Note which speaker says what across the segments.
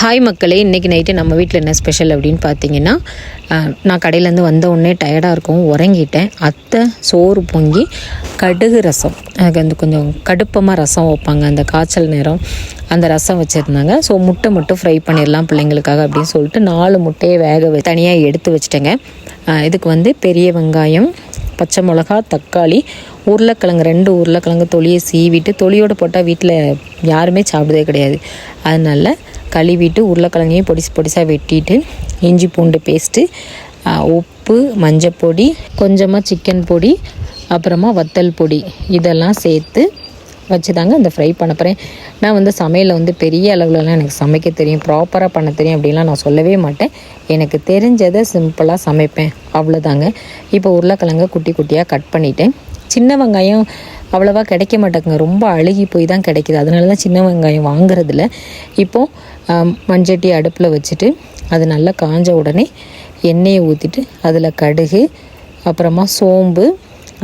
Speaker 1: Hi மக்களே இன்றைக்கி night நம்ம வீட்டில் என்ன ஸ்பெஷல் அப்படின்னு பார்த்தீங்கன்னா நான் கடையிலேருந்து வந்த உடனே டயர்டாக இருக்கும் உறங்கிட்டேன். அத்தை சோறு பொங்கி கடுகு ரசம். எனக்கு அந்த கொஞ்சம் கடுப்பமாக ரசம் வைப்பாங்க. அந்த காய்ச்சல் நேரம் அந்த ரசம் வச்சுருந்தாங்க. ஸோ முட்டை மட்டும் ஃப்ரை பண்ணிடலாம் பிள்ளைங்களுக்காக அப்படின்னு சொல்லிட்டு நாலு முட்டையை வேக தனியாக எடுத்து வச்சுட்டேங்க. இதுக்கு வந்து பெரிய வெங்காயம் பச்சை மிளகா தக்காளி உருளைக்கிழங்கு ரெண்டு உருளைக்கிழங்கு தொலியை சீவிட்டு தொலியோடு போட்டால் வீட்டில் யாருமே சாப்பிடுறதே கிடையாது. அதனால கழுவிட்டு உருளைக்கிழங்கையும் பொடிசு பொடிசாக வெட்டிட்டு இஞ்சி பூண்டு பேஸ்ட்டு உப்பு மஞ்சப்பொடி கொஞ்சமாக சிக்கன் பொடி அப்புறமா வத்தல் பொடி இதெல்லாம் சேர்த்து வச்சு தாங்க இந்த ஃப்ரை பண்ண போகிறேன் நான் வந்து சமையலில் வந்து பெரிய அளவுலலாம் எனக்கு சமைக்க தெரியும் ப்ராப்பராக பண்ண தெரியும் அப்படின்லாம் நான் சொல்லவே மாட்டேன். எனக்கு தெரிஞ்சதை சிம்பிளாக சமைப்பேன் அவ்வளோதாங்க இப்போ உருளைக்கிழங்க குட்டி குட்டியாக கட் பண்ணிட்டேன். சின்ன வெங்காயம் அவ்வளோவா கிடைக்க மாட்டேங்குங்க ரொம்ப அழுகி போய் தான் கிடைக்குது. அதனால தான் சின்ன வெங்காயம் வாங்குறதில்ல. இப்போது மஞ்சட்டி மண்சட்டி அடுப்பில் வச்சுட்டு அது நல்லா காஞ்ச உடனே எண்ணெயை ஊற்றிட்டு அதில் கடுகு அப்புறமா சோம்பு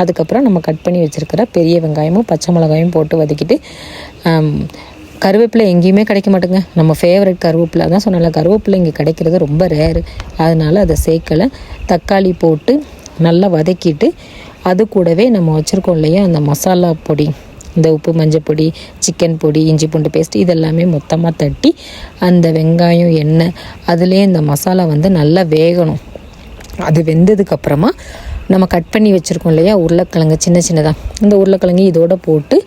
Speaker 1: அதுக்கப்புறம் நம்ம கட் பண்ணி வச்சுருக்கிற பெரிய வெங்காயமும் பச்சை மிளகாயும் போட்டு வதக்கிட்டு கருவேப்பிலை எங்கேயுமே கிடைக்க மாட்டேங்க. நம்ம ஃபேவரட் கருவேப்பிலை தான் சொன்னால கருவேப்பிலை இங்கே கிடைக்கிறது ரொம்ப ரேரு அதனால் அதை சேர்க்கலை. தக்காளி போட்டு நல்லா வதக்கிட்டு அது கூடவே நம்ம வச்சுருக்கோம் இல்லையா அந்த மசாலா பொடி இந்த உப்பு மஞ்சள் பொடி சிக்கன் பொடி இஞ்சி பூண்டு பேஸ்ட் இதெல்லாமே மொத்தமாக தட்டி அந்த வெங்காயம் எண்ணெய் அதுலேயே இந்த மசாலா வந்து நல்லா வேகணும். அது வெந்ததுக்கப்புறமா நம்ம கட் பண்ணி வச்சுருக்கோம் இல்லையா உருளைக்கிழங்கு சின்ன சின்னதாக இந்த உருளைக்கிழங்கு இதோட போட்டு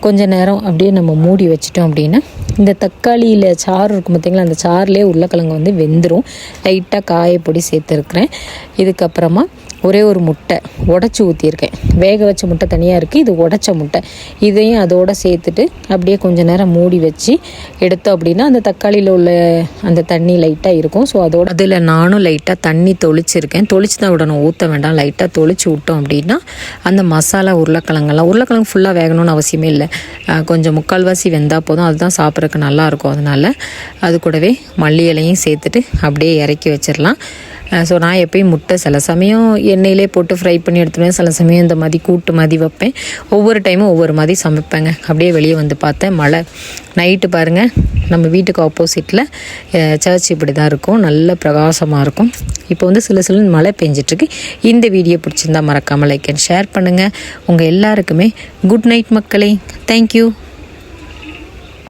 Speaker 1: கொஞ்ச நேரம் அப்படியே நம்ம மூடி வச்சிட்டோம் அப்படின்னா இந்த தக்காளியில் சாறு இருக்கும் பார்த்தீங்களா அந்த சாறுலேயே உருளைக்கிழங்கு வந்து வெந்துடும் லைட்டாக காயப்பொடி சேர்த்துருக்குறேன் இதுக்கப்புறமா ஒரே ஒரு முட்டை உடச்சி ஊற்றியிருக்கேன் வேக வச்ச முட்டை தனியாக இருக்குது இது உடச்ச முட்டை. இதையும் அதோட சேர்த்துட்டு அப்படியே கொஞ்ச நேரம் மூடி வச்சு எடுத்தோம் அப்படின்னா அந்த தக்காளியில் உள்ள அந்த தண்ணி லைட்டாக இருக்கும். ஸோ அதோட அதில் நானும் லைட்டாக தண்ணி தொளிச்சிருக்கேன். தொளிச்சு தான் விடணும். ஊற்ற வேண்டாம். லைட்டாக தொளிச்சு விட்டோம் அப்படின்னா அந்த மசாலா உருளைக்கிழங்கெல்லாம் உருளைக்கிழங்கு ஃபுல்லாக வேகணும்னு அவசியமே இல்லை. கொஞ்சம் முக்கால்வாசி வெந்தால் போதும். அதுதான் சாப்பிட்றதுக்கு நல்லாயிருக்கும் அதனால் அது கூடவே மல்லி இலையும் சேர்த்துட்டு அப்படியே இறக்கி வச்சிடலாம் ஸோ நான் எப்பயும் முட்டை சில சமயம் எண்ணெயிலே போட்டு ஃப்ரை பண்ணி எடுத்துருவேன் சில சமயம் இந்த மாதிரி கூட்டு மாதிரி வைப்பேன். ஒவ்வொரு டைமும் ஒவ்வொரு மாதிரி சமைப்பேங்க. அப்படியே வெளியே வந்து பார்த்தேன் மழை. நைட்டு பாருங்கள் நம்ம வீட்டுக்கு ஆப்போசிட்டில் சர்ச் இப்படி தான் இருக்கும். நல்ல பிரகாசமாக இருக்கும். இப்போ வந்து சில சில மழை பெஞ்சிட்ருக்கு. இந்த வீடியோ பிடிச்சிருந்தா மறக்காமல் லைக் அண்ட் ஷேர் பண்ணுங்கள் உங்கள் எல்லாருக்குமே குட் நைட் மக்களே. தேங்க்யூ